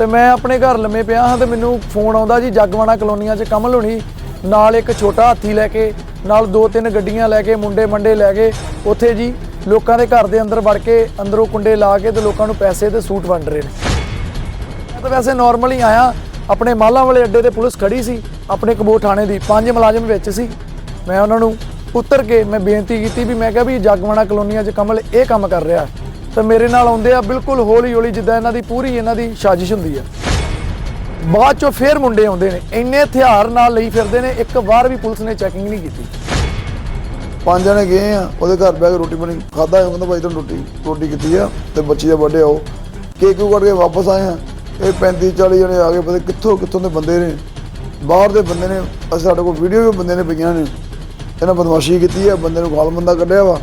ਤੇ ਮੈਂ ਆਪਣੇ ਘਰ ਲੰਮੇ ਪਿਆ ਹਾਂ ਤੇ ਮੈਨੂੰ ਫੋਨ ਆਉਂਦਾ ਜੀ ਜਗਵਾਣਾ ਕਲੋਨੀਆਂ 'ਚ ਕਮਲ ਹੋਣੀ। ਨਾਲ ਇੱਕ ਛੋਟਾ ਹਾਥੀ ਲੈ ਕੇ, ਨਾਲ ਦੋ ਤਿੰਨ ਗੱਡੀਆਂ ਲੈ ਕੇ, ਮੁੰਡੇ ਮੰਡੇ ਲੈ ਕੇ, ਉੱਥੇ ਜੀ ਲੋਕਾਂ ਦੇ ਘਰ ਦੇ ਅੰਦਰ ਵੜ ਕੇ ਅੰਦਰੋਂ ਕੁੰਡੇ ਲਾ ਕੇ ਤੇ ਲੋਕਾਂ ਨੂੰ ਪੈਸੇ ਤੇ ਸੂਟ ਵੰਡ ਰਹੇ ਨੇ। ਮੈਂ ਤਾਂ ਵੈਸੇ ਨਾਰਮਲ ਹੀ ਆਇਆ। ਆਪਣੇ ਮਾਲਾਂ ਵਾਲੇ ਅੱਡੇ ਤੇ ਪੁਲਿਸ ਖੜੀ ਸੀ। ਆਪਣੇ ਕਬੋ ਥਾਣੇ ਦੀ ਪੰਜ ਮੁਲਾਜ਼ਮ ਵਿੱਚ ਸੀ। ਮੈਂ ਉਹਨਾਂ ਨੂੰ ਉਤਰ ਕੇ ਮੈਂ ਬੇਨਤੀ ਕੀਤੀ ਵੀ ਮੈਂ ਕਿਹਾ ਵੀ ਜਗਵਾਣਾ ਕਲੋਨੀਆਂ 'ਚ ਕਮਲ ਇਹ ਕੰਮ ਕਰ ਰਿਹਾ। ਤੇ ਮੇਰੇ ਨਾਲ ਆਉਂਦੇ ਆ ਬਿਲਕੁਲ ਹੌਲੀ ਹੌਲੀ ਜਿੱਦਾਂ ਇਹਨਾਂ ਦੀ ਪੂਰੀ ਇਹਨਾਂ ਦੀ ਸਾਜ਼ਿਸ਼ ਹੁੰਦੀ ਆ। ਬਾਅਦ ਚੋਂ ਫੇਰ ਮੁੰਡੇ ਆਉਂਦੇ ਨੇ, ਇੰਨੇ ਹਥਿਆਰ ਨਾਲ ਲਈ ਫਿਰਦੇ ਨੇ, ਇੱਕ ਵਾਰ ਵੀ ਪੁਲਿਸ ਨੇ ਚੈਕਿੰਗ ਨਹੀਂ ਕੀਤੀ। ਪੰਜ ਜਣੇ ਗਏ ਆ, ਉਹਦੇ ਘਰ ਬੈ ਕੇ ਰੋਟੀ ਪਾਣੀ ਖਾਦਾ ਉਹ ਕਹਿੰਦਾ ਭਾਈ ਤੁਹਾਨੂੰ ਰੋਟੀ ਰੋਟੀ ਕੀਤੀ ਆ, ਤੇ ਬੱਚੀ ਦਾ ਬਰਥਡੇ ਆਓ ਕੇਕ ਕਿਉਂ ਕੱਢ ਕੇ ਵਾਪਸ ਆਏ ਆ। ਇਹ 35 40 ਜਣੇ ਆ ਗਏ, ਪਤਾ ਕਿੱਥੋਂ ਕਿੱਥੋਂ ਦੇ ਬੰਦੇ ਨੇ। ਬਾਹਰ ਦੇ ਬੰਦੇ ਨੇ, ਅਸੀਂ ਸਾਡੇ ਕੋਲ ਵੀਡੀਓ ਵੀ ਬੰਦੇ ਨੇ ਪਈਆਂ ਨੇ। ਇਹਨਾਂ ਬਦਮਾਸ਼ੀ ਕੀਤੀ ਆ, ਬੰਦੇ ਨੂੰ ਗਾਲ ਬੰਦਾ ਕੱਢਿਆ ਵਾ।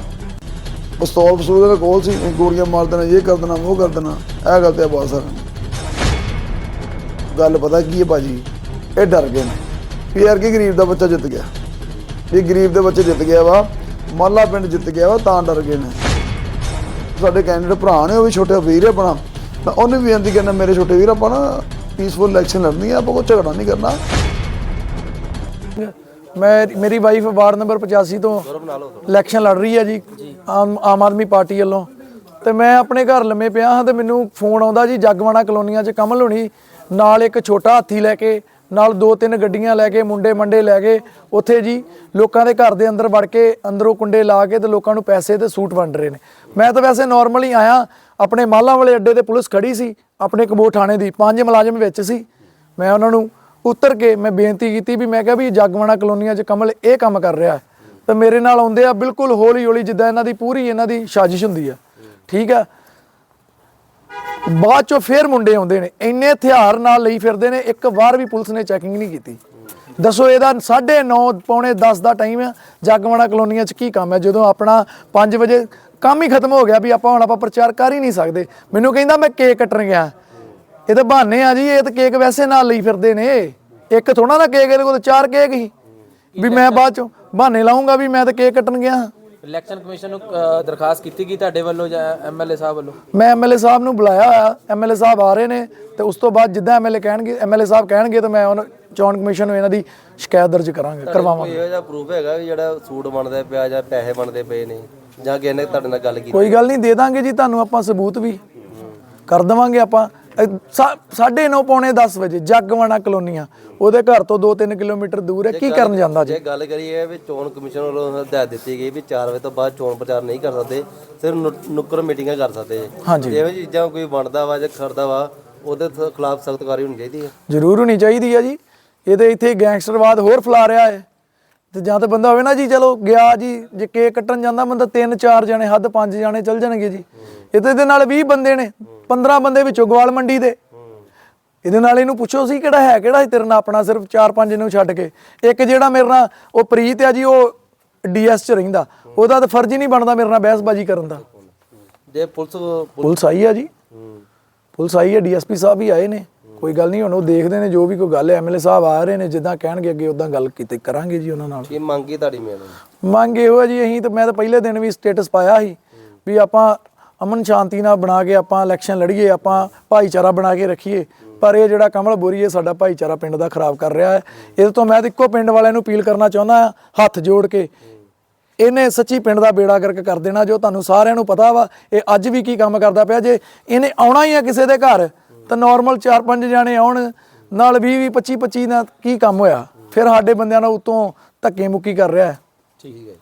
ਪਿਸਤੌਲ ਪਸੂਲ ਦੇ ਕੋਲ ਸੀ ਗੋਲੀਆਂ ਮਾਰ ਦੇਣਾ, ਇਹ ਕਰ ਦੇਣਾ, ਉਹ ਕਰ ਦੇਣਾ, ਇਹ ਗੱਲ ਤੇ ਆ ਗੱਲ ਪਤਾ ਕੀ ਹੈ ਭਾਜੀ? ਇਹ ਡਰ ਗਏ ਨੇ। ਵੀ ਯਾਰ ਕੀ ਗਰੀਬ ਦਾ ਬੱਚਾ ਜਿੱਤ ਗਿਆ। ਵੀ ਗਰੀਬ ਦੇ ਬੱਚੇ ਜਿੱਤ ਗਿਆ ਵਾ, ਮਾਲਾ ਪਿੰਡ ਜਿੱਤ ਗਿਆ ਵਾ, ਤਾਂ ਡਰ ਗਏ ਨੇ। ਸਾਡੇ ਕੈਂਡੀਡੇਟ ਭਰਾ ਨੇ, ਉਹ ਵੀ ਛੋਟੇ ਵੀਰ ਹੈ ਆਪਣਾ। ਤਾਂ ਉਹਨੇ ਵੀ ਬੇਨਤੀ ਕਰਨਾ ਮੇਰੇ ਛੋਟੇ ਵੀਰ, ਆਪਾਂ ਨਾ ਪੀਸਫੁਲ ਇਲੈਕਸ਼ਨ ਲੜਨੀ ਆ, ਆਪਾਂ ਕੋਈ ਝਗੜਾ ਨਹੀਂ ਕਰਨਾ। ਮੈਂ ਮੇਰੀ ਵਾਈਫ ਵਾਰਡ ਨੰਬਰ 85 ਤੋਂ ਇਲੈਕਸ਼ਨ ਲੜ ਰਹੀ ਹੈ ਜੀ ਆਮ ਆਮ ਆਦਮੀ ਪਾਰਟੀ ਵੱਲੋਂ। ਤੇ ਮੈਂ ਆਪਣੇ ਘਰ ਲੰਮੇ ਪਿਆ ਹਾਂ ਤੇ ਮੈਨੂੰ ਫੋਨ ਆਉਂਦਾ ਜੀ ਜਗਵਾਣਾ ਕਲੋਨੀਆਂ 'ਚ ਕਮਲ ਹੋਣੀ ਨਾਲ ਇੱਕ ਛੋਟਾ ਹਾਥੀ ਲੈ ਕੇ ਨਾਲ ਦੋ ਤਿੰਨ ਗੱਡੀਆਂ ਲੈ ਕੇ ਮੁੰਡੇ ਮੰਡੇ ਲੈ ਕੇ ਉੱਥੇ ਜੀ ਲੋਕਾਂ ਦੇ ਘਰ ਦੇ ਅੰਦਰ ਵੜ ਕੇ ਅੰਦਰੋਂ ਕੁੰਡੇ ਲਾ ਕੇ ਤੇ ਲੋਕਾਂ ਨੂੰ ਪੈਸੇ ਤੇ ਸੂਟ ਵੰਡ ਰਹੇ ਨੇ। ਮੈਂ ਤਾਂ ਵੈਸੇ ਨਾਰਮਲ ਹੀ ਆਇਆ ਆਪਣੇ ਮਾਲਾਂ ਵਾਲੇ ਅੱਡੇ ਤੇ ਪੁਲਿਸ ਖੜੀ ਸੀ ਆਪਣੇ ਕਬੋ ਥਾਣੇ ਦੀ ਪੰਜ ਮੁਲਾਜ਼ਮ ਵਿੱਚ ਸੀ। ਮੈਂ ਉਹਨਾਂ ਨੂੰ ਉਤਰ ਕੇ ਮੈਂ ਬੇਨਤੀ ਕੀਤੀ ਵੀ ਮੈਂ ਕਿਹਾ ਵੀ ਜਗਵਾਣਾ ਕਲੋਨੀਆਂ 'ਚ ਕਮਲ ਇਹ ਕੰਮ ਕਰ ਰਿਹਾ ਤਾਂ ਮੇਰੇ ਨਾਲ ਆਉਂਦੇ ਆ ਬਿਲਕੁਲ ਹੌਲੀ ਹੌਲੀ ਜਿੱਦਾਂ ਇਹਨਾਂ ਦੀ ਪੂਰੀ ਇਹਨਾਂ ਦੀ ਸਾਜ਼ਿਸ਼ ਹੁੰਦੀ ਆ। ਠੀਕ ਆ? ਬਾਅਦ ਚੋਂ ਫੇਰ ਮੁੰਡੇ ਆਉਂਦੇ ਨੇ। ਇੰਨੇ ਹਥਿਆਰ ਨਾਲ ਲਈ ਫਿਰਦੇ ਨੇ, ਇੱਕ ਵਾਰ ਵੀ ਪੁਲਿਸ ਨੇ ਚੈਕਿੰਗ ਨਹੀਂ ਕੀਤੀ। ਦੱਸੋ ਇਹਦਾ 9:30 ਪੌਣੇ 10 ਦਾ ਟਾਈਮ ਆ। ਜਗਵਾਣਾ ਕਲੋਨੀਆਂ 'ਚ ਕੀ ਕੰਮ ਹੈ ਜਦੋਂ ਆਪਣਾ 5 ਵਜੇ ਕੰਮ ਹੀ ਖਤਮ ਹੋ ਗਿਆ ਵੀ ਆਪਾਂ ਹੁਣ ਆਪਾਂ ਪ੍ਰਚਾਰ ਕਰ ਹੀ ਨਹੀਂ ਸਕਦੇ। ਮੈਨੂੰ ਕਹਿੰਦਾ ਮੈਂ ਕੇਕ ਕੱਟਣ ਗਿਆ। ਇਹ ਤਾਂ ਬਹਾਨੇ ਆ ਜੀ, ਇਹ ਤਾਂ ਕੇਕ ਵੈਸੇ ਨਾਲ ਲਈ ਫਿਰਦੇ ਨੇ। ਇੱਕ ਥੋੜਾ ਨਾ ਕੇਕ ਇਹਦੇ ਕੋਲ ਚਾਰ ਕੇਕ ਹੀ। ਵੀ ਮੈਂ ਬਾਅਦ ਚੋਂ ਬਹਾਨੇ ਲਾਉਂਗਾ ਵੀ ਮੈਂ ਤਾਂ ਕੇਕ ਕੱਟਣ ਗਿਆ ਹਾਂ। ਇਲੈਕਸ਼ਨ ਕਮਿਸ਼ਨ ਨੂੰ ਅ, ਦਰਖਾਸਤ ਕੀਤੀ ਗਈ ਤੁਹਾਡੇ ਵੱਲੋਂ ਜਾਂ ਐਮਐਲਏ ਸਾਹਿਬ ਵੱਲੋਂ? ਮੈਂ ਐਮਐਲਏ ਸਾਹਿਬ ਨੂੰ ਬੁਲਾਇਆ ਹੋਇਆ ਐਮਐਲਏ ਸਾਹਿਬ ਆ ਰਹੇ ਨੇ ਤੇ ਉਸ ਤੋਂ ਬਾਅਦ ਜਿੱਦਾਂ ਐਮਐਲਏ ਕਹਿਣਗੇ ਐਮਐਲਏ ਸਾਹਿਬ ਕਹਿਣਗੇ ਤਾਂ ਮੈਂ ਉਹਨਾਂ ਚੋਣ ਕਮਿਸ਼ਨ ਨੂੰ ਇਹਨਾਂ ਦੀ ਸ਼ਿਕਾਇਤ ਦਰਜ ਕਰਾਂਗੇ ਕਰਵਾਵਾਂਗੇ। ਇਹੋ ਜਿਹਾ ਪ੍ਰੂਫ ਹੈਗਾ ਵੀ ਜਿਹੜਾ ਸੂਟ ਬਣਦਾ ਪਿਆ ਜਾਂ ਪੈਸੇ ਬਣਦੇ ਪਏ ਨੇ ਜਾਂ ਕਿਸੇ ਨੇ ਤੁਹਾਡੇ ਨਾਲ ਗੱਲ ਕੀਤੀ? ਕੋਈ ਗੱਲ ਨਹੀਂ ਦੇ ਦਾਂਗੇ ਜੀ ਤੁਹਾਨੂੰ ਆਪਾਂ ਸਬੂਤ ਵੀ। ਕਰ ਦਵਾਂਗੇ ਆਪਾਂ। ਅਹ ਸਾ- ਸਾਢੇ ਨੌ ਪੌਣੇ 10 ਵਜੇ ਜਗਵਾਣਾ ਕਲੋਨੀਆਂ। ਉਹਦੇ ਘਰ ਤੋਂ 2-3 ਕਿਲੋਮੀਟਰ ਦੂਰ ਹੈ ਕੀ ਕਰਨ ਜਾਂਦਾ ਜੀ ਜੇ? ਗੱਲ ਕਰੀਏ ਵੀ ਚੋਣ ਕਮਿਸ਼ਨ ਵੱਲੋਂ ਹਦਾਇਤ ਦਿੱਤੀ ਗਈ ਵੀ 4 ਵਜੇ ਤੋਂ ਬਾਅਦ ਚੋਣ ਪ੍ਰਚਾਰ ਨਹੀਂ ਕਰ ਸਕਦੇ ਸਿਰਫ ਨੁੱਕਰ ਮੀਟਿੰਗਾਂ ਕਰ ਸਕਦੇ। ਹਾਂਜੀ। ਇਹੋ ਜਿਹੀ ਚੀਜ਼ਾਂ ਕੋਈ ਬਣਦਾ ਵਾ ਜਾਂ ਖੜਦਾ ਵਾ ਉਹਦੇ ਖਿਲਾਫ ਸਖਤ ਕਾਰਵਾਈ ਹੋਣੀ ਚਾਹੀਦੀ ਹੈ। ਜ਼ਰੂਰ ਹੋਣੀ ਚਾਹੀਦੀ ਆ ਜੀ। ਇਹਦੇ ਇੱਥੇ ਗੈਂਗਸਟਰਵਾਦ ਹੋਰ ਫੈਲਾ ਰਿਹਾ ਹੈ। ਤੇ ਜਾਂ ਤਾਂ ਬੰਦਾ ਹੋਵੇ ਨਾ ਜੀ ਚਲੋ ਗਿਆ ਜੀ ਜੇ ਕੇਕ ਕੱਟਣ ਜਾਂਦਾ ਬੰਦਾ ਤਿੰਨ ਚਾਰ ਜਣੇ ਹੱਦ ਪੰਜ ਜਣੇ ਚੱਲ ਜਾਣਗੇ ਜੀ। ਇਹਦੇ ਦੇ ਨਾਲ 20 ਬੰਦੇ ਨੇ 15 ਬੰਦੇ ਵਿੱਚੋਂ ਗਵਾਲ ਮੰਡੀ ਦੇ। ਇਹਦੇ ਨਾਲ ਇਹਨੂੰ ਪੁੱਛੋ ਸੀ ਕਿਹੜਾ ਹੈ ਕਿਹੜਾ ਤੇਰੇ ਨਾਲ ਆਪਣਾ ਸਿਰਫ 4-5 ਨੂੰ ਛੱਡ ਕੇ। ਇੱਕ ਜਿਹੜਾ ਮੇਰੇ ਨਾਲ ਉਹ ਪ੍ਰੀਤ ਆ ਜੀ ਉਹ ਡੀਐਸ ਚ ਰਹਿੰਦਾ। ਉਹਦਾ ਤਾਂ ਫਰਜ਼ ਹੀ ਨਹੀਂ ਬਣਦਾ ਮੇਰੇ ਨਾਲ ਬਹਿਸਬਾਜ਼ੀ ਕਰਨ ਦਾ। ਜੇ ਪੁਲਿਸ ਪੁਲਿਸ ਆਈ ਆ ਜੀ। ਪੁਲਿਸ ਆਈ ਹੈ ਡੀਐਸਪੀ ਸਾਹਿਬ ਵੀ ਆਏ ਨੇ। ਕੋਈ ਗੱਲ ਨਹੀਂ ਹੁਣ ਉਹ ਦੇਖਦੇ ਨੇ ਜੋ ਵੀ ਕੋਈ ਗੱਲ ਹੈ ਐਮਐਲਏ ਸਾਹਿਬ ਆ ਰਹੇ ਨੇ ਜਿੱਦਾਂ ਕਹਿਣਗੇ ਅੱਗੇ ਉਦਾਂ ਗੱਲ ਕੀਤੀ ਕਰਾਂਗੇ ਜੀ ਉਹਨਾਂ ਨਾਲ। ਕੀ ਮੰਗੀ ਤੁਹਾਡੀ ਮੇਨ ਮੰਗ ਇਹੋ ਹੈ ਜੀ ਅਸੀਂ ਤਾਂ ਮੈਂ ਤਾਂ ਪਹਿਲੇ ਦਿਨ ਵੀ ਸਟੇਟਸ ਪਾਇਆ ਸੀ ਵੀ ਆਪਾਂ ਅਮਨ ਸ਼ਾਂਤੀ ਨਾਲ ਬਣਾ ਕੇ ਆਪਾਂ ਇਲੈਕਸ਼ਨ ਲੜੀਏ ਆਪਾਂ ਭਾਈਚਾਰਾ ਬਣਾ ਕੇ ਰੱਖੀਏ। ਪਰ ਇਹ ਜਿਹੜਾ ਕਮਲ ਬੋਰੀ ਹੈ ਸਾਡਾ ਭਾਈਚਾਰਾ ਪਿੰਡ ਦਾ ਖਰਾਬ ਕਰ ਰਿਹਾ ਹੈ। ਇਹਦੇ ਤੋਂ ਮੈਂ ਤਾਂ ਇੱਕੋ ਪਿੰਡ ਵਾਲਿਆਂ ਨੂੰ ਅਪੀਲ ਕਰਨਾ ਚਾਹੁੰਦਾ ਹਾਂ, ਹੱਥ ਜੋੜ ਕੇ। ਇਹਨੇ ਸੱਚੀ ਪਿੰਡ ਦਾ ਬੇੜਾ ਗਰਕ ਕਰ ਦੇਣਾ ਜੋ ਤੁਹਾਨੂੰ ਸਾਰਿਆਂ ਨੂੰ ਪਤਾ ਵਾ ਇਹ ਅੱਜ ਵੀ ਕੀ ਕੰਮ ਕਰਦਾ ਪਿਆ ਜੇ ਇਹਨੇ ਆਉਣਾ ਹੀ ਆ ਕਿਸੇ ਦੇ ਘਰ। ਤਾਂ ਨਾਰਮਲ 4-5 ਜਾਣੇ ਆਉਣ ਨਾਲ 20 20 25 25 ਨਾਲ ਕੀ ਕੰਮ ਹੋਇਆ? ਫਿਰ ਸਾਡੇ ਬੰਦਿਆਂ ਨਾਲ ਉਤੋਂ ਧੱਕੇ ਮੁੱਕੀ ਕਰ ਰਿਹਾ ਹੈ। ਠੀਕ ਹੈ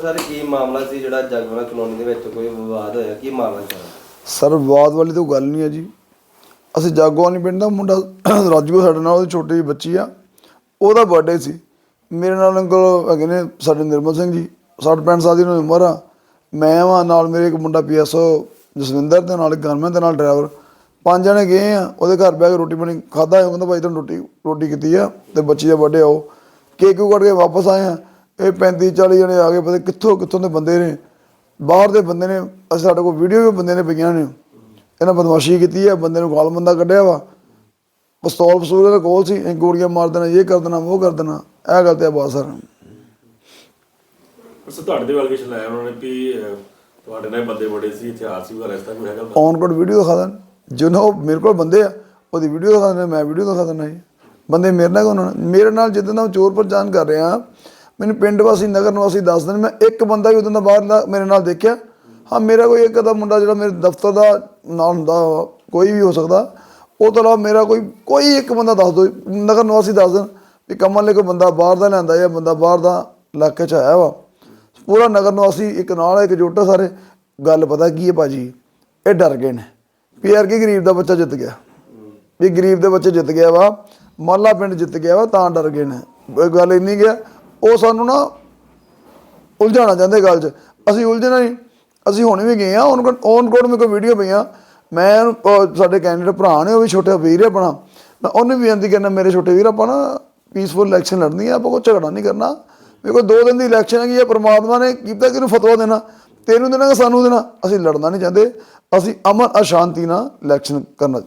ਸਰ ਕੀ ਮਾਮਲਾ ਸੀ ਜਿਹੜਾ ਜਗਵਣਾ ਕਲੋਨੀ ਦੇ ਵਿੱਚ ਕੋਈ ਵਿਵਾਦ ਹੋਇਆ? ਕੀ ਮਾਮਲਾ ਸੀ ਸਰ? ਵਿਵਾਦ ਵਾਲੀ ਤਾਂ ਗੱਲ ਨਹੀਂ ਹੈ ਜੀ। ਅਸੀਂ ਜਾਗੋਵਾਨੀ ਪਿੰਡ ਦਾ ਮੁੰਡਾ ਰਾਜੂ ਸਾਡੇ ਨਾਲ ਉਹਦੀ ਛੋਟੀ ਜਿਹੀ ਬੱਚੀ ਆ। ਉਹਦਾ ਬਰਥਡੇ ਸੀ। ਮੇਰੇ ਨਾਲ ਅੰਕਲ ਹੈਗੇ ਨੇ ਸਾਡੇ ਨਿਰਮਲ ਸਿੰਘ ਜੀ। 60 65 ਸਾਲ ਦੀ ਉਹਨਾਂ ਦੀ ਉਮਰ ਆ। ਮੈਂ ਵਾਂ ਨਾਲ ਮੇਰੇ ਇੱਕ ਮੁੰਡਾ ਪੀਐਸਓ ਜਸਵਿੰਦਰ ਤੇ ਨਾਲ ਗਨਮੈਨ ਦੇ ਨਾਲ ਡਰਾਈਵਰ ਪੰਜ ਜਣੇ ਗਏ ਆ ਉਹਦੇ ਘਰ ਬੈ ਕੇ ਰੋਟੀ ਬਣੀ ਖਾਦਾ ਉਹ ਕਹਿੰਦਾ ਭਾਈ ਤੁਹਾਨੂੰ ਰੋਟੀ ਰੋਟੀ ਕੀਤੀ ਆ ਤੇ ਬੱਚੀ ਦਾ ਬਰਥਡੇ ਆਓ ਕੇਕ ਕਿਉਂ ਕੱਢ ਕੇ ਵਾਪਸ ਆਏ ਆ। ਇਹ 35 40 ਜਣੇ ਆ ਗਏ ਪਤਾ ਕਿੱਥੋਂ ਕਿੱਥੋਂ ਦੇ ਬੰਦੇ ਨੇ। ਬਾਹਰ ਦੇ ਬੰਦੇ ਨੇ ਅਸੀਂ ਸਾਡੇ ਕੋਲ ਵੀਡੀਓ ਵੀ ਬੰਦੇ ਨੇ ਪਈਆਂ ਨੇ। ਇਹਨਾਂ ਬਦਮਾਸ਼ੀ ਕੀਤੀ ਹੈ ਬੰਦੇ ਨੂੰ ਗਾਲ ਬੰਦਾ ਕੱਢਿਆ ਵਾ। ਪਿਸਤੌਲ ਪਸੂਲ ਦੇ ਕੋਲ ਸੀ ਇਹ ਗੋਲੀਆਂ ਮਾਰ ਦੇਣਾ ਇਹ ਕਰ ਦੇਣਾ ਉਹ ਕਰ ਦੇਣਾ ਇਹ ਗੱਲ ਤੇ ਆ ਬਾਤ ਸਰ ਸਰ ਤੁਹਾਡੇ ਦੇ ਵੈਲੀਗੇਸ਼ਨ ਲਾਇਆ ਉਹਨਾਂ ਨੇ ਵੀ ਤੁਹਾਡੇ ਨਾਲ ਬੰਦੇ ਬੜੇ ਸੀ ਹਥਿਆਰ ਸੀ ਵਗੈਰਾ ਇਸ ਤਰ੍ਹਾਂ ਕੋਈ ਹੈਗਾ ਔਨ ਕੋਡ ਵੀਡੀਓ ਦਿਖਾ ਦੇਣ। ਜਿਹਨਾਂ ਉਹ ਮੇਰੇ ਕੋਲ ਬੰਦੇ ਆ, ਉਹਦੀ ਵੀਡੀਓ ਦਿਖਾ ਦਿੰਦਾ, ਮੈਂ ਵੀਡੀਓ ਦਿਖਾ ਦਿੰਦਾ ਜੀ। ਬੰਦੇ ਮੇਰੇ ਨਾਲ ਕੋਣ ਮੇਰੇ ਨਾਲ ਜਿੱਦਾਂ ਦਾ ਮੈਂ ਚੋਰ ਪ੍ਰਚਾਨ ਕਰ ਰਿਹਾ, ਮੈਨੂੰ ਪਿੰਡ ਵਾਸੀ, ਨਗਰ ਨਿਵਾਸੀ ਦੱਸ ਦੇਣ ਮੈਂ ਇੱਕ ਬੰਦਾ ਵੀ ਉਦੋਂ ਦਾ ਬਾਹਰ ਦਾ ਮੇਰੇ ਨਾਲ ਦੇਖਿਆ। ਹਾਂ, ਮੇਰਾ ਕੋਈ ਇੱਕ ਅੱਧਾ ਮੁੰਡਾ ਜਿਹੜਾ ਮੇਰੇ ਦਫ਼ਤਰ ਦਾ ਨਾਲ ਹੁੰਦਾ, ਕੋਈ ਵੀ ਹੋ ਸਕਦਾ, ਉਹ ਤੋਂ ਇਲਾਵਾ ਮੇਰਾ ਕੋਈ ਕੋਈ ਇੱਕ ਬੰਦਾ ਦੱਸ ਦੋ, ਨਗਰ ਨਿਵਾਸੀ ਦੱਸ ਦੇਣ ਵੀ ਕਮਲ ਨੇ ਕੋਈ ਬੰਦਾ ਬਾਹਰ ਦਾ ਲਿਆਂਦਾ ਜਾਂ ਬੰਦਾ ਬਾਹਰ ਦਾ ਇਲਾਕੇ ਚ ਆਇਆ ਵਾ। ਪੂਰਾ ਨਗਰ ਨਿਵਾਸੀ ਇੱਕ ਨਾਲ ਇੱਕ ਜੋਟਾ ਸਾਰੇ। ਗੱਲ ਪਤਾ ਕੀ ਹੈ ਭਾਜੀ? ਇਹ ਡਰ ਗਏ ਨੇ। ਵੀ ਯਾਰ ਕੀ ਗਰੀਬ ਦਾ ਬੱਚਾ ਜਿੱਤ ਗਿਆ। ਵੀ ਗਰੀਬ ਦੇ ਬੱਚੇ ਜਿੱਤ ਗਿਆ ਵਾ, ਮਾਲਾ ਪਿੰਡ ਜਿੱਤ ਗਿਆ ਵਾ, ਤਾਂ ਡਰ ਗਏ ਨੇ। ਗੱਲ ਇੰਨੀ ਗਿਆ ਉਹ ਸਾਨੂੰ ਨਾ ਉਲਝਾਉਣਾ ਚਾਹੁੰਦੇ ਗੱਲ 'ਚ। ਅਸੀਂ ਉਲਝਣਾ ਨਹੀਂ, ਅਸੀਂ ਹੁਣ ਵੀ ਗਏ ਆ ਔਨ ਔਨ ਕੋਡ ਮੇਰੇ ਕੋਲ ਵੀਡੀਓ ਪਈਆਂ। ਮੈਂ ਸਾਡੇ ਕੈਂਡੀਡੇਟ ਭਰਾ ਨੇ, ਉਹ ਵੀ ਛੋਟੇ ਵੀਰ ਹੈ ਆਪਣਾ। ਮੈਂ ਉਹਨੇ ਵੀ ਬੇਨਤੀ ਕਰਨਾ ਮੇਰੇ ਛੋਟੇ ਵੀਰ, ਆਪਾਂ ਨਾ ਪੀਸਫੁਲ ਇਲੈਕਸ਼ਨ ਲੜਨੀ ਆ, ਆਪਾਂ ਕੋਈ ਝਗੜਾ ਨਹੀਂ ਕਰਨਾ। ਮੇਰੇ ਕੋਲ ਦੋ ਦਿਨ ਦੀ ਇਲੈਕਸ਼ਨ ਹੈਗੀ ਆ, ਪਰਮਾਤਮਾ ਨੇ ਕੀਤਾ ਕਿ ਇਹਨੂੰ ਫਤਵਾ ਦੇਣਾ? ਤੈਨੂੰ ਦੇਣਾ ਸਾਨੂੰ ਦੇਣਾ। ਅਸੀਂ ਲੜਨਾ ਨਹੀਂ ਚਾਹੁੰਦੇ। ਅਸੀਂ ਅਮਨ ਅਸ਼ਾਂਤੀ ਨਾਲ ਇਲੈਕਸ਼ਨ ਕਰਨਾ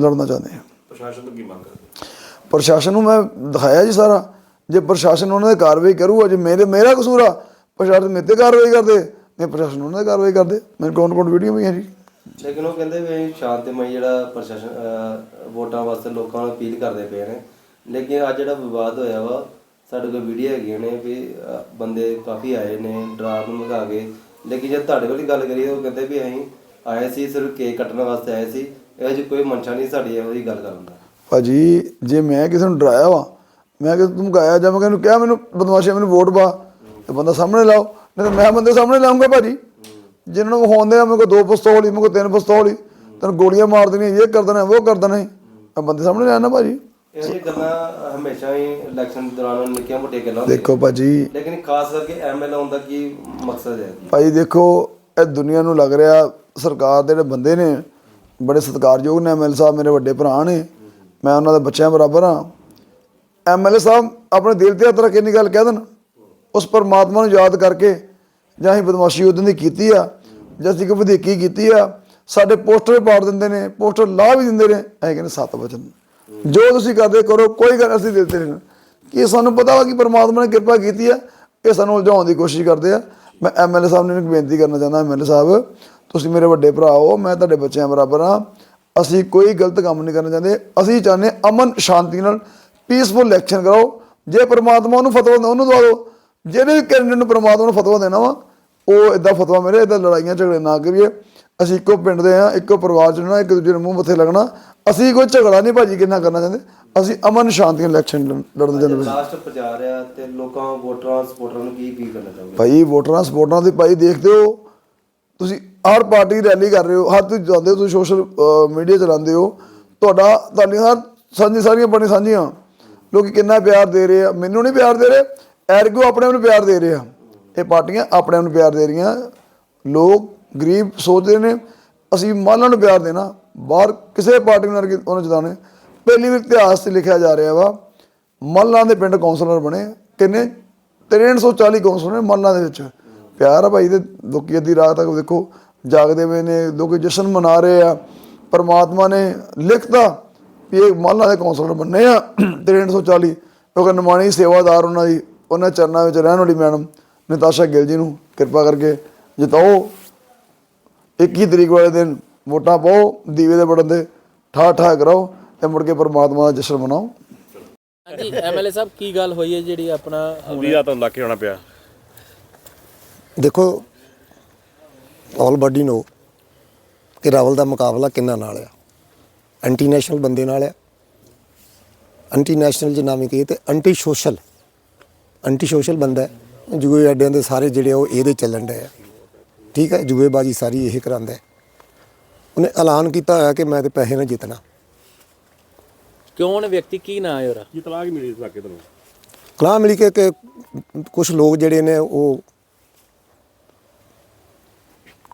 ਲੜਨਾ ਚਾਹੁੰਦੇ ਹਾਂ। ਪ੍ਰਸ਼ਾਸਨ ਤੋਂ ਕੀ ਮੰਗ ਕਰਦੇ ਪ੍ਰਸ਼ਾਸਨ ਨੂੰ ਮੈਂ ਦਿਖਾਇਆ ਜੀ ਸਾਰਾ। ਜੇ ਪ੍ਰਸ਼ਾਸਨ ਉਹਨਾਂ ਦੇ ਕਾਰਵਾਈ ਕਰੂਗਾ ਜੇ ਮੇਰੇ ਮੇਰਾ ਕਸੂਰ ਆ ਪ੍ਰਸ਼ਾਸਨ ਮੇਰੇ ਤੇ ਕਾਰਵਾਈ ਕਰਦੇ। ਨਹੀਂ ਪ੍ਰਸ਼ਾਸਨ ਉਹਨਾਂ ਦੇ ਕਾਰਵਾਈ ਕਰਦੇ। ਮੇਰੇ ਕੋਲ ਕੋਲ ਵੀਡੀਓ ਵੀ ਹੈ ਜੀ? ਲੇਕਿਨ ਉਹ ਕਹਿੰਦੇ ਵੀ ਅਸੀਂ ਸ਼ਾਂਤਮਈ ਜਿਹੜਾ ਪ੍ਰਸ਼ਾਸਨ ਵੋਟਾਂ ਵਾਸਤੇ ਲੋਕਾਂ ਨੂੰ ਅਪੀਲ ਕਰਦੇ ਪਏ ਨੇ। ਲੇਕਿਨ ਅੱਜ ਜਿਹੜਾ ਵਿਵਾਦ ਹੋਇਆ ਵਾ ਸਾਡੇ ਕੋਲ ਵੀਡੀਓ ਹੈਗੀਆਂ ਨੇ ਵੀ ਬੰਦੇ ਕਾਫੀ ਆਏ ਨੇ ਡਰਾ ਨੂੰ ਮਗਾ ਕੇ ਲੇਕਿਨ ਜੇ ਤੁਹਾਡੇ ਵਾਲੀ ਗੱਲ ਕਰੀਏ, ਉਹ ਕਹਿੰਦੇ ਵੀ ਅਸੀਂ ਆਏ ਸੀ, ਸਿਰਫ ਕੇਕ ਕੱਟਣ ਵਾਸਤੇ ਆਏ ਸੀ। ਇਹੋ ਜਿਹੀ ਕੋਈ ਮਨਸ਼ਾ ਨਹੀਂ ਸਾਡੀ, ਇਹੋ ਜਿਹੀ ਗੱਲ ਕਰਨ ਦਾ। ਭਾਜੀ, ਜੇ ਮੈਂ ਕਿਸੇ ਨੂੰ ਡਰਾਇਆ ਵਾ, ਮੈਂ ਕਿ ਤੂੰ ਗਾਇਆ ਜਾਂ, ਮੈਂ ਕਿਹਨੂੰ ਕਿਹਾ ਮੈਨੂੰ, ਬਦਮਾਸ਼ੀ ਮੈਨੂੰ ਵੋਟ ਪਾ। ਤੇ ਬੰਦਾ ਸਾਹਮਣੇ ਲਾਓ, ਨਹੀਂ ਤਾਂ ਮੈਂ ਬੰਦੇ ਸਾਹਮਣੇ ਲਾਉਂਗਾ ਭਾਜੀ। ਜਿਨ੍ਹਾਂ ਨੂੰ ਵਿਖਾਉਂਦੇ ਆ, ਮੇਰੇ ਕੋਲ ਦੋ ਪਿਸਤੌਲ ਹੀ ਮੇਰੇ ਕੋਲ ਤਿੰਨ ਪਿਸਤੌਲ ਹੀ ਤੈਨੂੰ ਗੋਲੀਆਂ ਮਾਰ ਦੇਣੀਆਂ, ਇਹ ਕਰ ਦੇਣਾ, ਉਹ ਕਰ ਦੇਣਾ ਮੈਂ ਬੰਦੇ ਸਾਹਮਣੇ ਲੈਣਾ ਭਾਜੀ। ਇਹੋ ਜਿਹੀ ਗੱਲਾਂ ਹਮੇਸ਼ਾ ਹੀ ਇਲੈਕਸ਼ਨ ਦੌਰਾਨ ਨਿੱਕੀਆਂ ਮੋਟੀਆਂ ਗੱਲਾਂ ਹੁੰਦੀਆਂ। ਦੇਖੋ ਭਾਜੀ। ਲੇਕਿਨ ਖਾਸ ਕਰਕੇ ਐਮਐਲਏ ਹੋਣ ਦਾ ਕੀ ਮਕਸਦ ਹੈ? ਭਾਈ ਦੇਖੋ ਇਹ ਦੁਨੀਆ ਨੂੰ ਲੱਗ ਰਿਹਾ ਸਰਕਾਰ ਦੇ ਜਿਹੜੇ ਬੰਦੇ ਨੇ ਬੜੇ ਸਤਿਕਾਰਯੋਗ ਨੇ ਐਮਐਲ ਸਾਹਿਬ ਮੇਰੇ ਵੱਡੇ ਭਰਾ ਨੇ। ਮੈਂ ਉਹਨਾਂ ਦੇ ਬੱਚਿਆਂ ਬਰਾਬਰ ਹਾਂ। ਐਮਐਲਏ ਸਾਹਿਬ ਆਪਣੇ ਦਿਲ ਤੇ ਹੱਥ ਰੱਖ ਕੇ ਗੱਲ ਕਹਿ ਦੇਣ ਉਸ ਪਰਮਾਤਮਾ ਨੂੰ ਯਾਦ ਕਰਕੇ ਜਾਂ ਅਸੀਂ ਬਦਮਾਸ਼ੀ ਉਦੋਂ ਦੀ ਕੀਤੀ ਆ ਜਾਂ ਅਸੀਂ ਕੋਈ ਵਧੀਕੀ ਕੀਤੀ ਆ ਸਾਡੇ ਪੋਸਟਰ ਪਾੜ ਦਿੰਦੇ ਨੇ ਪੋਸਟਰ ਲਾ ਵੀ ਦਿੰਦੇ ਨੇ ਐਂ ਕਹਿੰਦੇ ਸੱਤ ਵਚਨ ਜੋ ਤੁਸੀਂ ਕਰਦੇ ਕਰੋ, ਕੋਈ ਗੱਲ ਅਸੀਂ ਦਿਲ ਤੇ ਨਹੀਂ ਕਿ ਸਾਨੂੰ ਪਤਾ ਵਾ ਕਿ ਪਰਮਾਤਮਾ ਨੇ ਕਿਰਪਾ ਕੀਤੀ ਆ। ਇਹ ਸਾਨੂੰ ਉਲਝਾਉਣ ਦੀ ਕੋਸ਼ਿਸ਼ ਕਰਦੇ ਆ। ਮੈਂ ਐਮਐਲਏ ਸਾਹਿਬ ਨੂੰ ਇੱਕ ਬੇਨਤੀ ਕਰਨਾ ਚਾਹੁੰਦਾ ਐਮਐਲਏ ਸਾਹਿਬ, ਤੁਸੀਂ ਮੇਰੇ ਵੱਡੇ ਭਰਾ ਹੋ, ਮੈਂ ਤੁਹਾਡੇ ਬੱਚਿਆਂ ਬਰਾਬਰ ਆ ਅਸੀਂ ਕੋਈ ਗਲਤ ਕੰਮ ਨਹੀਂ ਕਰਨਾ ਚਾਹੁੰਦੇ। ਅਸੀਂ ਚਾਹੁੰਦੇ ਅਮਨ ਸ਼ਾਂਤੀ ਨਾਲ ਪੀਸਫੁਲ ਇਲੈਕਸ਼ਨ ਕਰਾਓ। ਜੇ ਪਰਮਾਤਮਾ ਉਹਨੂੰ ਫਤਵਾ ਦਿੰਦਾ, ਉਹਨੂੰ ਦਵਾ ਦਿਓ। ਜਿਹੜੇ ਵੀ ਕੈਂਡੀਡੇਟ ਨੂੰ ਪਰਮਾਤਮਾ ਨੂੰ ਫਤਵਾ ਦੇਣਾ ਵਾ, ਉਹ ਇਦਾਂ ਫਤਵਾ ਮੇਰੇ ਇਦਾਂ ਲੜਾਈਆਂ ਝਗੜੇ ਨਾ ਕਰੀਏ। ਅਸੀਂ ਇੱਕੋ ਪਿੰਡ ਦੇ ਆ ਇੱਕੋ ਪਰਿਵਾਰ ਚ ਰਹਿਣਾ ਇੱਕ ਦੂਜੇ ਨੂੰ ਮੂੰਹ ਮੱਥੇ ਲੱਗਣਾ। ਅਸੀਂ ਕੋਈ ਝਗੜਾ ਨਹੀਂ ਭਾਜੀ ਕਿੰਨਾ ਕਰਨਾ ਚਾਹੁੰਦੇ? ਅਸੀਂ ਅਮਨ ਸ਼ਾਂਤੀ ਨਾਲ ਇਲੈਕਸ਼ਨ ਲੜਨ ਚਾਹੁੰਦੇ ਹਾਂ। ਲਾਸਟ ਪ੍ਰਚਾਰ ਆ ਤੇ ਲੋਕਾਂ ਵੋਟਰਾਂ ਸਪੋਰਟਰਾਂ ਨੂੰ ਕੀ ਅਪੀਲ ਕਰਨਾ ਚਾਹੁੰਦੇ ਭਾਈ ਵੋਟਰਾਂ ਸਪੋਰਟਰਾਂ ਦੀ ਭਾਈ ਦੇਖਦੇ ਹੋ। ਤੁਸੀਂ ਹਰ ਪਾਰਟੀ ਦੀ ਰੈਲੀ ਕਰ ਰਹੇ ਹੋ ਹਰ ਤੁਸੀਂ ਜਾਂਦੇ ਹੋ ਤੁਸੀਂ ਸੋਸ਼ਲ ਮੀਡੀਆ ਚਲਾਉਂਦੇ ਹੋ। ਤੁਹਾਡਾ ਤੁਹਾਡੀਆਂ ਹਰ ਸਾਂਝੀ ਸਾਰੀਆਂ ਬਣੀ ਸਾਂਝੀਆਂ। ਲੋਕੀ ਕਿੰਨਾ ਪਿਆਰ ਦੇ ਰਹੇ ਆ। ਮੈਨੂੰ ਨਹੀਂ ਪਿਆਰ ਦੇ ਰਹੇ ਐਰਗੋ ਆਪਣੇ ਆਪ ਨੂੰ ਪਿਆਰ ਦੇ ਰਹੇ ਆ। ਇਹ ਪਾਰਟੀਆਂ ਆਪਣੇ ਆਪ ਨੂੰ ਪਿਆਰ ਦੇ ਰਹੀਆਂ। ਲੋਕ ਗਰੀਬ ਸੋਚਦੇ ਨੇ, ਅਸੀਂ ਮਾਲਾਂ ਨੂੰ ਪਿਆਰ ਦੇਣਾ, ਬਾਹਰ ਕਿਸੇ ਪਾਰਟੀ ਨੂੰ ਅਰਗੇ ਉਹਨਾਂ ਜਿਤਾਣੇ ਪਹਿਲੀ ਵਾਰ ਇਤਿਹਾਸ 'ਚ ਲਿਖਿਆ ਜਾ ਰਿਹਾ ਵਾ, ਮੱਲਾਂ ਦੇ ਪਿੰਡ ਕੌਂਸਲਰ ਬਣੇ, ਕਿੰਨੇ? 340 ਕੌਂਸਲਰ ਨੇ ਮੱਲਾਂ ਦੇ ਵਿੱਚ। ਪਿਆਰ ਆ ਭਾਈ ਤੇ, ਲੋਕੀ ਅੱਧੀ ਰਾਤ ਤੱਕ ਦੇਖੋ, ਜਾਗਦੇ ਹੋਏ ਨੇ, ਲੋਕੀ ਜਸ਼ਨ ਮਨਾ ਰਹੇ ਆ। ਪਰਮਾਤਮਾ ਨੇ ਲਿਖਤਾ ਵੀ ਇਹ ਮੱਲਾਂ ਦੇ ਕੌਂਸਲਰ ਬੰਨੇ ਆ। 340 ਕਿਉਂਕਿ ਨਿਮਾਣੀ ਸੇਵਾਦਾਰ ਉਹਨਾਂ ਦੀ, ਉਹਨਾਂ ਚਰਨਾਂ ਵਿੱਚ ਰਹਿਣ ਵਾਲੀ ਮੈਡਮ ਨਿਤਾਸ਼ਾ ਗਿੱਲ ਜੀ ਨੂੰ, ਕਿਰਪਾ ਕਰਕੇ ਜਿਤਾਓ। 21 ਤਰੀਕ ਵਾਲੇ ਦਿਨ ਵੋਟਾਂ ਪਾਓ ਦੀਵੇ ਦੇ ਬਟਨ ਤੇ ਠਾ ਠਾ ਕਰਾਓ ਤੇ ਮੁੜ ਕੇ ਪਰਮਾਤਮਾ ਦਾ ਜਸ਼ਨ ਮਨਾਓ। ਹਾਂਜੀ ਐਮਐਲਏ ਸਾਹਿਬ ਕੀ ਗੱਲ ਹੋਈ ਹੈ ਜਿਹੜੀ ਆਪਣਾ ਵੀ ਆ ਤੁਹਾਨੂੰ ਲੱਗ ਕੇ ਆਉਣਾ ਪਿਆ। ਦੇਖੋ ਆਲ ਬਾਡੀ ਨੋ ਕਿ ਰਾਵਲ ਦਾ ਮੁਕਾਬਲਾ ਕਿੰਨਾ ਨਾਲ ਆ? ਐਂਟੀ ਨੈਸ਼ਨਲ ਬੰਦੇ ਨਾਲ ਆ। ਐਂਟੀ ਨੈਸ਼ਨਲ ਜੇ ਨਾਮ ਕਹੀਏ ਤੇ ਐਂਟੀ ਸੋਸ਼ਲ ਐਂਟੀ ਸੋਸ਼ਲ ਬੰਦਾ ਹੈ। ਜੂਏ ਅੱਡਿਆਂ ਦੇ ਸਾਰੇ ਜਿਹੜੇ ਆ ਉਹ ਇਹਦੇ ਚੱਲਣ ਡਏ ਆ। ਠੀਕ ਹੈ ਜੂਏਬਾਜੀ ਸਾਰੀ ਇਹ ਕਰਾਂਦਾ ਹੈ। ਉਹਨੇ ਐਲਾਨ ਕੀਤਾ ਹੋਇਆ ਕਿ ਮੈਂ ਤੇ ਪੈਸੇ ਨਾਲ ਜਿੱਤਣਾ। ਕੌਣ ਵਿਅਕਤੀ ਕੀ ਨਾਂ ਹੈ ਉਹਦਾ? ਜੀ ਤਲਾਕ ਮਿਲੀ ਇਲਾਕੇ ਤੁਹਾਨੂੰ ਕਲਾ ਮਿਲੀ ਕਿ ਕਿ ਕੁਝ ਲੋਕ ਜਿਹੜੇ ਨੇ ਉਹ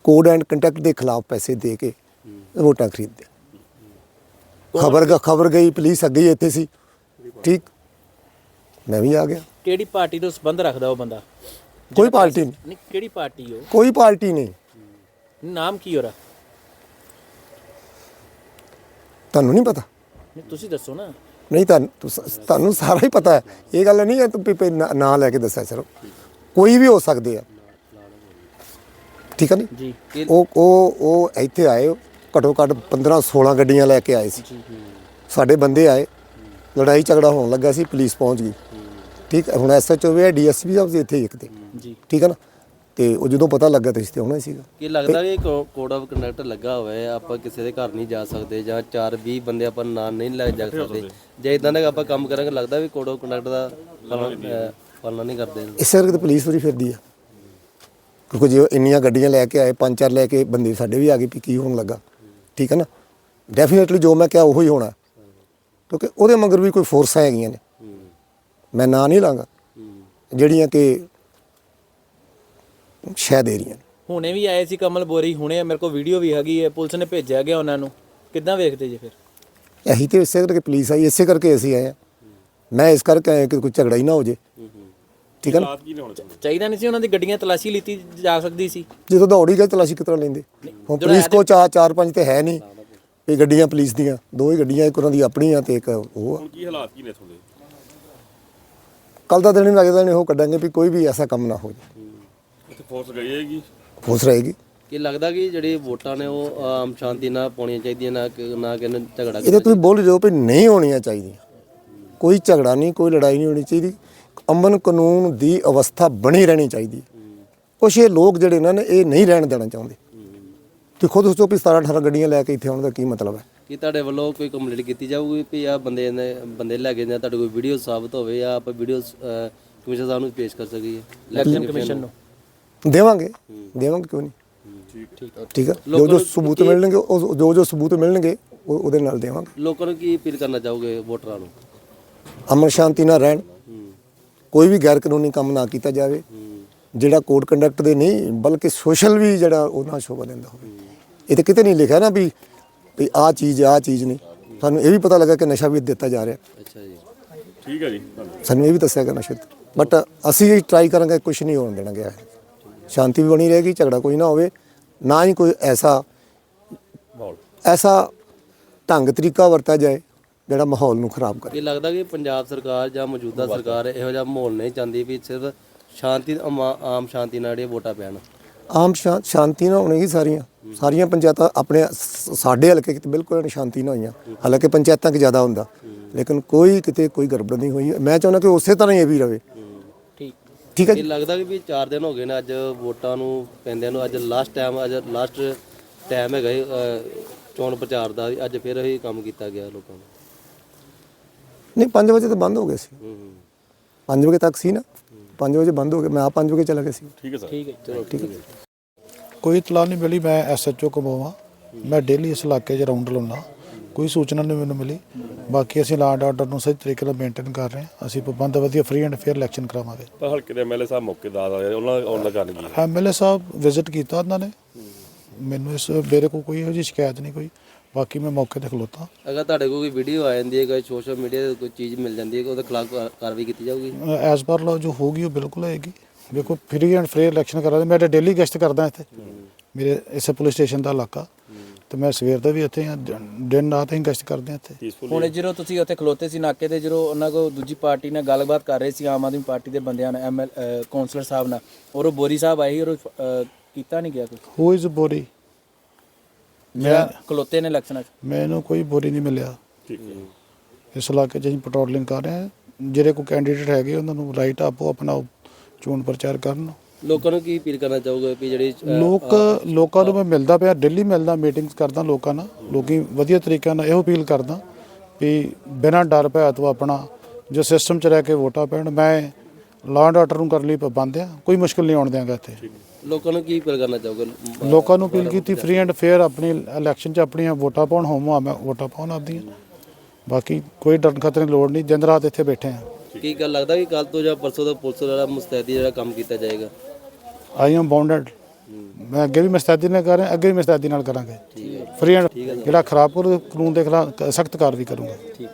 ਕੋਡ ਐਂਡ ਕੰਟੈਕਟ ਦੇ ਖਿਲਾਫ ਪੈਸੇ ਦੇ ਕੇ ਵੋਟਾਂ ਖਰੀਦਦੇ ਖਬਰ ਖਬਰ ਗਈ ਪੁਲਿਸ ਅੱਗੇ ਹੀ ਇੱਥੇ ਸੀ। ਠੀਕ। ਮੈਂ ਵੀ ਆ ਗਿਆ। ਕਿਹੜੀ ਪਾਰਟੀ ਤੋਂ ਸੰਬੰਧ ਰੱਖਦਾ ਉਹ ਬੰਦਾ? ਕੋਈ ਪਾਰਟੀ ਨਹੀਂ। ਨਹੀਂ ਕਿਹੜੀ ਪਾਰਟੀ ਉਹ ਕੋਈ ਪਾਰਟੀ ਨਹੀਂ। ਨਾਮ ਕੀ ਉਹਦਾ? ਤੁਹਾਨੂੰ ਨਹੀਂ ਪਤਾ? ਨਹੀਂ ਤੁਸੀਂ ਦੱਸੋ ਨਾ। ਨਹੀਂ ਤੁਸ- ਤੁਹਾਨੂੰ ਸਾਰਾ ਹੀ ਪਤਾ ਹੈ। ਇਹ ਗੱਲ ਨਹੀਂ ਹੈ ਤੂੰ ਵੀ ਨਾਂ ਨਾਂ ਲੈ ਕੇ ਦੱਸਿਆ ਚਲੋ। ਕੋਈ ਵੀ ਹੋ ਸਕਦੇ ਆ। ਠੀਕ ਹੈ ਨਹੀਂ ਜੀ। ਉਹ ਉਹ ਉਹ ਇੱਥੇ ਆਏ ਘਟੋ ਘੱਟ 15 16 ਗੱਡੀਆਂ ਲੈ ਕੇ ਆਏ ਸੀ। ਸਾਡੇ ਬੰਦੇ ਆਏ। ਲੜਾਈ ਝਗੜਾ ਹੋਣ ਲੱਗਾ ਸੀ ਪੁਲਿਸ ਪਹੁੰਚ ਗਈ। ਠੀਕ ਹੈ ਹੁਣ ਐਸਐਚਓ ਵੀ ਹੈ ਡੀਐਸਪੀ ਸਾਹਿਬ ਸੀ ਇੱਥੇ ਇੱਕ ਤੇ। ਜੀ। ਠੀਕ ਹੈ ਨਾ? ਤੇ ਉਹ ਜਦੋਂ ਪਤਾ ਲੱਗਾ ਤੇ ਇਸ ਤੇ ਆਉਣਾ ਹੀ ਸੀਗਾ। ਕੀ ਲੱਗਦਾ ਕਿ ਕੋਡ ਆਫ ਕੰਡਕਟ ਲੱਗਾ ਹੋਇਆ ਹੈ ਆਪਾਂ ਕਿਸੇ ਦੇ ਘਰ ਨਹੀਂ ਜਾ ਸਕਦੇ ਜਾਂ 4 20 ਬੰਦੇ ਆਪਾਂ ਨਾਲ ਨਹੀਂ ਲੈ ਜਾ ਸਕਦੇ। ਜੇ। ਇਦਾਂ ਦਾ ਆਪਾਂ ਕੰਮ ਕਰਾਂਗੇ ਲੱਗਦਾ ਵੀ ਕੋਡ ਆਫ ਕੰਡਕਟ ਦਾ ਪਾਲਣਾ ਅਹ, ਪਾਲਣਾ ਨਹੀਂ ਕਰਦੇ ਇਸੇ ਕਰਕੇ ਤਾਂ ਪੁਲਿਸ ਪੂਰੀ ਫਿਰਦੀ ਆ। ਕਿਉਂਕਿ ਜੇ ਉਹ ਇੰਨੀਆਂ ਗੱਡੀਆਂ ਲੈ ਕੇ ਆਏ ਪੰਜ ਚਾਰ ਲੈ ਕੇ ਬੰਦੇ ਸਾਡੇ ਵੀ ਆ ਗਏ ਵੀ ਕੀ ਹੋਣ ਲੱਗਾ। ਠੀਕ ਹੈ ਨਾ? ਡੈਫੀਨਿਟਲੀ ਜੋ ਮੈਂ ਕਿਹਾ ਉਹੀ ਹੀ ਹੋਣਾ। ਕਿਉਂਕਿ ਉਹਦੇ ਮਗਰ ਵੀ ਕੋਈ ਫੋਰਸਾਂ ਹੈਗੀਆਂ ਨੇ। ਮੈਂ ਨਾਂ ਨਹੀਂ ਲਾਂਗਾ। ਜਿਹੜੀਆਂ ਕਿ ਸ਼ਾਇਦ ਦੇ ਰਹੀਆਂ ਨੇ। ਹੁਣੇ ਵੀ ਆਏ ਸੀ ਕਮਲ ਬੋਰੀ ਹੁਣੇ ਮੇਰੇ ਕੋਲ ਵੀਡੀਓ ਵੀ ਹੈਗੀ ਹੈ। ਪੁਲਿਸ ਨੇ ਭੇਜਿਆ ਗਿਆ ਉਹਨਾਂ ਨੂੰ। ਕਿੱਦਾਂ ਵੇਖਦੇ ਜੀ ਫਿਰ? ਇਹੀ ਤੇ ਇਸੇ ਕਰਕੇ ਪੁਲਿਸ ਆਈ ਇਸੇ ਕਰਕੇ ਅਸੀਂ ਆਏ ਹਾਂ। ਮੈਂ ਇਸ ਕਰਕੇ ਆਇਆ ਕਿ ਕੋਈ ਝਗੜਾ ਹੀ ਨਾ ਹੋ ਜੇ। ਠੀਕ ਹੈ ਨਾ? ਚਾਹੀਦਾ ਨਹੀਂ ਸੀ ਉਹਨਾਂ ਦੀ ਗੱਡੀਆਂ ਤਲਾਸ਼ੀ ਲਿੱਤੀ ਜਾ ਸਕਦੀ ਸੀ? ਜਦੋਂ ਦੌੜੀ ਗਏ ਤਲਾਸ਼ੀ ਕਿਤਰਾ ਲੈਂਦੇ? ਹੁਣ ਪੁਲਿਸ ਕੋ ਚਾਰ ਚਾਰ ਪੰਜ ਤੇ ਹੈ ਨਹੀਂ। ਇਹ ਗੱਡੀਆਂ ਪੁਲਿਸ ਦੀਆਂ ਦੋ ਹੀ ਗੱਡੀਆਂ ਇੱਕ ਉਹਨਾਂ ਦੀ ਆਪਣੀ ਆ ਤੇ ਇੱਕ ਉਹ ਆ। ਹੁਣ ਕੀ ਹਾਲਾਤ ਕੀ ਨੇ ਤੁਹਾਡੇ? ਕੱਲ ਦਾ ਦਿਨ ਹੀ ਲੱਗਦਾ ਨੇ ਉਹ ਕੱਢਾਂਗੇ ਵੀ ਕੋਈ ਵੀ ਐਸਾ ਕੰਮ ਨਾ ਹੋ ਜਾਏ। ਇੱਥੇ ਫੋਰਸ ਗਈ ਹੈਗੀ ਖੁਸ਼ ਰਹੇਗੀ। ਕੀ ਲੱਗਦਾ ਕਿ ਜਿਹੜੀ ਵੋਟਾਂ ਨੇ ਉਹ ਆਮ ਸ਼ਾਂਤੀ ਨਾਲ ਪਾਉਣੀਆਂ ਚਾਹੀਦੀਆਂ ਨਾ ਕਿ ਨਾ ਕਿ ਇਹਨਾਂ ਝਗੜਾ ਇਹਦੇ ਤੁਸੀਂ ਬੋਲ ਰਹੇ ਹੋ ਵੀ ਨਹੀਂ ਹੋਣੀਆਂ ਚਾਹੀਦੀਆਂ। ਕੋਈ ਝਗੜਾ ਨਹੀਂ ਕੋਈ ਲੜਾਈ ਨਹੀਂ ਹੋਣੀ ਚਾਹੀਦੀ। ਅਮਨ ਕਾਨੂੰਨ ਦੀ ਅਵਸਥਾ ਬਣੀ ਰਹਿਣੀ ਚਾਹੀਦੀ। ਕੁਛ ਇਹ ਲੋਕ ਜਿਹੜੇ ਇਹਨਾਂ ਨੇ ਇਹ ਨਹੀਂ ਰਹਿਣ ਦੇਣਾ ਚਾਹੁੰਦੇ। ਤੇ ਖੁਦ ਸੋਚੋ ਵੀ 17 18 ਗੱਡੀਆਂ ਲੈ ਕੇ ਇੱਥੇ ਆਉਣ ਦਾ ਕੀ ਮਤਲਬ ਹੈ। ਕੀ ਤੁਹਾਡੇ ਵੱਲੋਂ ਕੋਈ ਕੰਪਲੇਂਟ ਕੀਤੀ ਜਾਊਗੀ ਵੀ ਆ ਬੰਦੇ ਨੇ ਬੰਦੇ ਲੈ ਕੇ ਜਾਂ ਤੁਹਾਡੇ ਕੋਈ ਵੀਡੀਓ ਸਾਬਤ ਹੋਵੇ ਜਾਂ ਆਪਾਂ ਵੀਡੀਓ ਕਮਿਸ਼ਨ ਸਾਹਿਬ ਨੂੰ ਪੇਸ਼ ਕਰ ਸਕੀਏ। ਇਲੈਕਸ਼ਨ ਕਮਿਸ਼ਨ ਨੂੰ। ਦੇਵਾਂਗੇ। ਦੇਵਾਂਗੇ ਕਿਉਂ ਨਹੀਂ? ਠੀਕ ਹੈ। ਜੋ ਜੋ ਸਬੂਤ ਮਿਲਣਗੇ ਉਹ ਜੋ ਜੋ ਸਬੂਤ ਮਿਲਣਗੇ ਉਹ ਉਹਦੇ ਨਾਲ ਦੇਵਾਂਗੇ। ਲੋਕਾਂ ਨੂੰ ਕੀ ਅਪੀਲ ਕਰਨਾ ਚਾਹੋਗੇ ਵੋਟਰਾਂ ਨੂੰ? ਅਮਨ ਸ਼ਾਂਤੀ ਨਾਲ ਰਹਿਣ। ਕੋਈ ਵੀ ਗੈਰ ਕਾਨੂੰਨੀ ਕੰਮ ਨਾ ਕੀਤਾ ਜਾਵੇ। ਜਿਹੜਾ ਕੋਡ ਕੰਡਕਟ ਦੇ ਨਹੀਂ ਬਲਕਿ ਸੋਸ਼ਲ ਵੀ ਜਿਹੜਾ ਉਹ ਨਾ ਸ਼ੋਭਾ ਦਿੰਦਾ ਹੋਵੇ। ਇਹ ਤਾਂ ਕਿਤੇ ਨਹੀਂ ਲਿਖਿਆ ਨਾ ਵੀ ਵੀ ਆਹ ਚੀਜ਼ ਆਹ ਚੀਜ਼ ਨਹੀਂ ਸਾਨੂੰ ਇਹ ਵੀ ਪਤਾ ਲੱਗਾ ਕਿ ਨਸ਼ਾ ਵੀ ਦਿੱਤਾ ਜਾ ਰਿਹਾ। ਅੱਛਾ ਜੀ। ਠੀਕ ਹੈ ਜੀ ਸਾਨੂੰ ਇਹ ਵੀ ਦੱਸਿਆ ਗਿਆ ਨਸ਼ਾ ਬਟ ਅਸੀਂ ਟਰਾਈ ਕਰਾਂਗੇ ਕੁਝ ਨਹੀਂ ਹੋਣ ਦੇਣਾ ਗਿਆ। ਹੈ ਸ਼ਾਂਤੀ ਵੀ ਬਣੀ ਰਹੇਗੀ ਝਗੜਾ ਕੋਈ ਨਾ ਹੋਵੇ। ਨਾ ਹੀ ਕੋਈ ਐਸਾ ਐਸਾ ਢੰਗ ਤਰੀਕਾ ਵਰਤਾ ਜਾਏ ਜਿਹੜਾ ਮਾਹੌਲ ਨੂੰ ਖਰਾਬ ਕਰੇ। ਕੀ ਲੱਗਦਾ ਕਿ ਪੰਜਾਬ ਸਰਕਾਰ ਜਾਂ ਮੌਜੂਦਾ ਸਰਕਾਰ ਇਹੋ ਜਿਹਾ ਮਾਹੌਲ ਨਹੀਂ ਚਾਹੁੰਦੀ ਵੀ ਸਿਰਫ ਸ਼ਾਂਤੀ ਆਮ- ਆਮ ਸ਼ਾਂਤੀ ਨਾਲ ਜਿਹੜੀਆਂ ਵੋਟਾਂ ਪੈਣ? ਆਮ ਸ਼ਾ- ਸ਼ਾਂਤੀ ਨਾਲ ਹੋਣਗੀ ਸਾਰੀਆਂ। ਸਾਰੀਆਂ ਪੰਚਾਇਤਾਂ ਆਪਣੇ ਸ- ਸਾਡੇ ਹਲਕੇ ਕਿਤੇ ਬਿਲਕੁਲ ਸ਼ਾਂਤੀ ਨਾਲ ਹੋਈਆਂ। ਹਾਲਾਂਕਿ ਪੰਚਾਇਤਾਂ ਕਿ ਜ਼ਿਆਦਾ ਹੁੰਦਾ। ਲੇਕਿਨ ਕੋਈ ਕਿਤੇ ਕੋਈ ਗੜਬੜ ਨਹੀਂ ਹੋਈ। ਮੈਂ ਚਾਹੁੰਦਾ ਕਿ ਉਸੇ ਤਰ੍ਹਾਂ ਹੀ ਇਹ ਵੀ ਰਵੇ। ਠੀਕ। ਠੀਕ ਹੈ ਇਹ ਲੱਗਦਾ ਕਿ ਵੀ 4 ਦਿਨ ਹੋ ਗਏ ਨੇ ਅੱਜ ਵੋਟਾਂ ਨੂੰ ਪੈਂਦਿਆਂ ਨੂੰ। ਅੱਜ ਲਾਸਟ ਟਾਈਮ ਅੱਜ ਲਾਸਟ ਟਾਈਮ ਹੈਗਾ ਅਹ, ਚੋਣ ਪ੍ਰਚਾਰ ਦਾ। ਅੱਜ ਫਿਰ ਇਹ ਕੰਮ ਕੀਤਾ ਗਿਆ ਲੋਕਾਂ ਨੂੰ। ਨਹੀਂ 5 ਵਜੇ ਤਾਂ ਬੰਦ ਹੋ ਗਏ ਸੀ। ਹੂੰ ਹੂੰ। 5 ਵਜੇ ਤੱਕ ਸੀ ਨਾ। 5 ਵਜੇ ਬੰਦ ਹੋ ਗਏ। ਮੈਂ ਆ 5 ਵਜੇ ਚਲਾ ਗਿਆ ਸੀ। ਠੀਕ ਹੈ ਸਰ। ਠੀਕ ਹੈ ਚਲੋ ਠੀਕ ਹੈ। ਕੋਈ ਇਤਲਾਹ ਨਹੀਂ ਮਿਲੀ। ਮੈਂ ਐਸਐਚਓ ਕਮਾਵਾ ਮੈਂ ਡੇਲੀ ਇਸ ਇਲਾਕੇ 'ਚ ਰਾਉਂਡ ਲਾਉਣਾ ਕੋਈ ਸੂਚਨਾ ਨਹੀਂ ਮੈਨੂੰ ਮਿਲੀ। ਬਾਕੀ ਅਸੀਂ ਲਾਅ ਐਂਡ ਆਰਡਰ ਨੂੰ ਸਹੀ ਤਰੀਕੇ ਨਾਲ ਮੇਨਟੇਨ ਕਰ ਰਹੇ ਹਾਂ। ਅਸੀਂ ਪ੍ਰਬੰਧ ਵਧੀਆ ਫ੍ਰੀ ਐਂਡ ਫੇਅਰ ਇਲੈਕਸ਼ਨ ਕਰਾਵਾਂਗੇ। ਤਾਂ ਹਲਕੇ ਦੇ ਐਮਐਲਏ ਸਾਹਿਬ ਮੌਕੇ ਦਾ ਆਏ ਉਹਨਾਂ ਨਾਲ ਗੱਲ ਕੀ ਐਮਐਲਏ ਸਾਹਿਬ ਵਿਜ਼ਿਟ ਕੀਤਾ ਉਹਨਾਂ ਨੇ। ਮੈਨੂੰ ਇਸ ਮੇਰੇ ਕੋਲ ਕੋਈ ਇਹੋ ਜਿਹੀ ਸ਼ਿਕਾਇਤ ਨਹੀਂ ਕੋਈ। ਬਾਕੀ ਮੈਂ ਮੌਕੇ ਤੇ ਖਲੋਤਾ। ਅਗਰ ਤੁਹਾਡੇ ਕੋਲ ਕੋਈ ਵੀਡੀਓ ਆ ਜਾਂਦੀ ਹੈ ਕੋਈ ਸੋਸ਼ਲ ਮੀਡੀਆ ਤੇ ਕੋਈ ਚੀਜ਼ ਮਿਲ ਜਾਂਦੀ ਹੈ ਉਹਦੇ ਖਿਲਾਫ ਕਾਰਵਾਈ ਕੀਤੀ ਜਾਊਗੀ? ਐਸ ਪਰ ਲੋ ਜੋ ਹੋਗੀ ਉਹ ਬਿਲਕੁਲ ਹੋਏਗੀ। ਵੇਖੋ ਫ੍ਰੀ ਐਂਡ ਫੇਅਰ ਇਲੈਕਸ਼ਨ ਕਰਾ ਰਹੇ ਮੈਂ ਤਾਂ ਡੇਲੀ ਗਸ਼ਤ ਕਰਦਾ ਇੱਥੇ। ਮੇਰੇ ਇਸੇ ਪੁਲਿਸ ਸਟੇਸ਼ਨ ਦਾ ਇਲਾਕਾ। ਤੇ ਮੈਂ ਸਵੇਰ ਦਾ ਵੀ ਇੱਥੇ ਹਾਂ ਦਿਨ- ਦਿਨ ਰਾਤ ਹੀ ਗਸ਼ਤ ਕਰਦੇ ਹਾਂ ਇੱਥੇ। ਹੁਣ ਜਦੋਂ ਤੁਸੀਂ ਉੱਥੇ ਖਲੋਤੇ ਸੀ ਨਾਕੇ ਤੇ ਜਦੋਂ ਉਹਨਾਂ ਕੋ ਦੂਜੀ ਪਾਰਟੀ ਨਾਲ ਗੱਲਬਾਤ ਕਰ ਰਹੇ ਸੀ ਆਮ ਆਦਮੀ ਪਾਰਟੀ ਦੇ ਬੰਦਿਆਂ ਨਾਲ ਐਮਐਲ ਕਾਉਂਸਲਰ ਸਾਹਿਬ ਨਾਲ ਔਰ ਉਹ ਬੋਰੀ ਸਾਹਿਬ ਆਏ ਸੀ ਔਰ ਉਹ, ਅਹ, ਕੀਤਾ ਨਹੀਂ ਗਿਆ ਕੁਝ ਹੂ ਇਜ਼ ਬੋਰੀ? ਜਿਹੜਾ ਖਲੋਤੇ ਨੇ ਇਲੈਕਸ਼ਨਾਂ 'ਚ ਮੈਨੂੰ ਕੋਈ ਬੋਰੀ ਨਹੀਂ ਮਿਲਿਆ। ਠੀਕ ਹੈ। ਇਸ ਇਲਾਕੇ 'ਚ ਅਸੀਂ ਪੈਟਰੋਲਿੰਗ ਕਰ ਰਹੇ ਹਾਂ। ਜਿਹੜੇ ਕੋਈ ਕੈਂਡੀਡੇਟ ਹੈਗੇ ਉਹਨਾਂ ਨੂੰ ਰਾਈਟ ਆਪੋ ਆਪਣਾ ਚੋਣ ਪ੍ਰਚਾਰ ਕਰਨ। ਲੋਕਾਂ ਨੂੰ ਕੀ ਅਪੀਲ ਕਰਨਾ ਚਾਹੋਗੇ ਵੀ ਜਿਹੜੀ ਲੋਕ ਲੋਕਾਂ ਨੂੰ ਮੈਂ ਮਿਲਦਾ ਪਿਆ ਦਿੱਲੀ ਮਿਲਦਾ ਮੀਟਿੰਗਸ ਕਰਦਾ ਲੋਕਾਂ ਨਾਲ। ਲੋਕੀ ਵਧੀਆ ਤਰੀਕੇ ਨਾਲ ਇਹੋ ਅਪੀਲ ਕਰਦਾ ਵੀ ਬਿਨਾਂ ਡਰ ਭੈ ਤੋਂ ਆਪਣਾ ਜੋ ਸਿਸਟਮ 'ਚ ਰਹਿ ਕੇ ਵੋਟਾਂ ਪੈਣ ਮੈਂ ਲਾਅ ਐਂਡ ਆਰਡਰ ਨੂੰ ਕਰਨ ਲਈ ਪਾਬੰਦ ਆ ਕੋਈ ਮੁਸ਼ਕਲ ਨਹੀਂ ਆਉਣ ਦਿਆਂਗਾ ਇੱਥੇ। ਲੋਕਾਂ ਨੂੰ ਕੀ ਅਪੀਲ ਕਰਨਾ ਚਾਹੋਗੇ? ਲੋਕਾਂ ਨੂੰ ਅਪੀਲ ਕੀਤੀ ਫ੍ਰੀ ਐਂਡ ਫੇਅਰ ਆਪਣੀ ਇਲੈਕਸ਼ਨ 'ਚ ਆਪਣੀਆਂ ਵੋਟਾਂ ਪਾਉਣ ਹੋਮ ਮੈਂ ਵੋਟਾਂ ਪਾਉਣ ਆਪਦੀਆਂ ਬਾਕੀ ਕੋਈ ਡਰਨ ਖਤਰੇ ਦੀ ਲੋੜ ਨਹੀਂ ਦਿਨ ਰਾਤ ਇੱਥੇ ਬੈਠੇ ਆ ਕੀ ਗੱਲ ਲੱਗਦਾ ਕਿ ਕੱਲ ਤੋਂ ਜਾਂ ਪਰਸੋਂ ਤੋਂ ਪੁਲਿਸ ਵਾਲਾ ਮੁਸਤੈਦੀ ਜਿਹੜਾ ਕੰਮ ਕੀਤਾ ਜਾਏਗਾ? ਆਈ ਐਮ ਬਾਉਂਡਡ ਮੈਂ ਅੱਗੇ ਵੀ ਮਸਤਾਦੀ ਨਾਲ ਕਰ ਰਿਹਾ ਅੱਗੇ ਵੀ ਮਸਤਾਦੀ ਨਾਲ ਕਰਾਂਗੇ। ਫ੍ਰੀ ਐਂਡ ਜਿਹੜਾ ਖਰਾਬ ਕਾਨੂੰਨ ਦੇ ਖਿਲਾਫ ਸਖਤ ਕਾਰਵਾਈ ਕਰੂੰਗਾ। ਠੀਕ।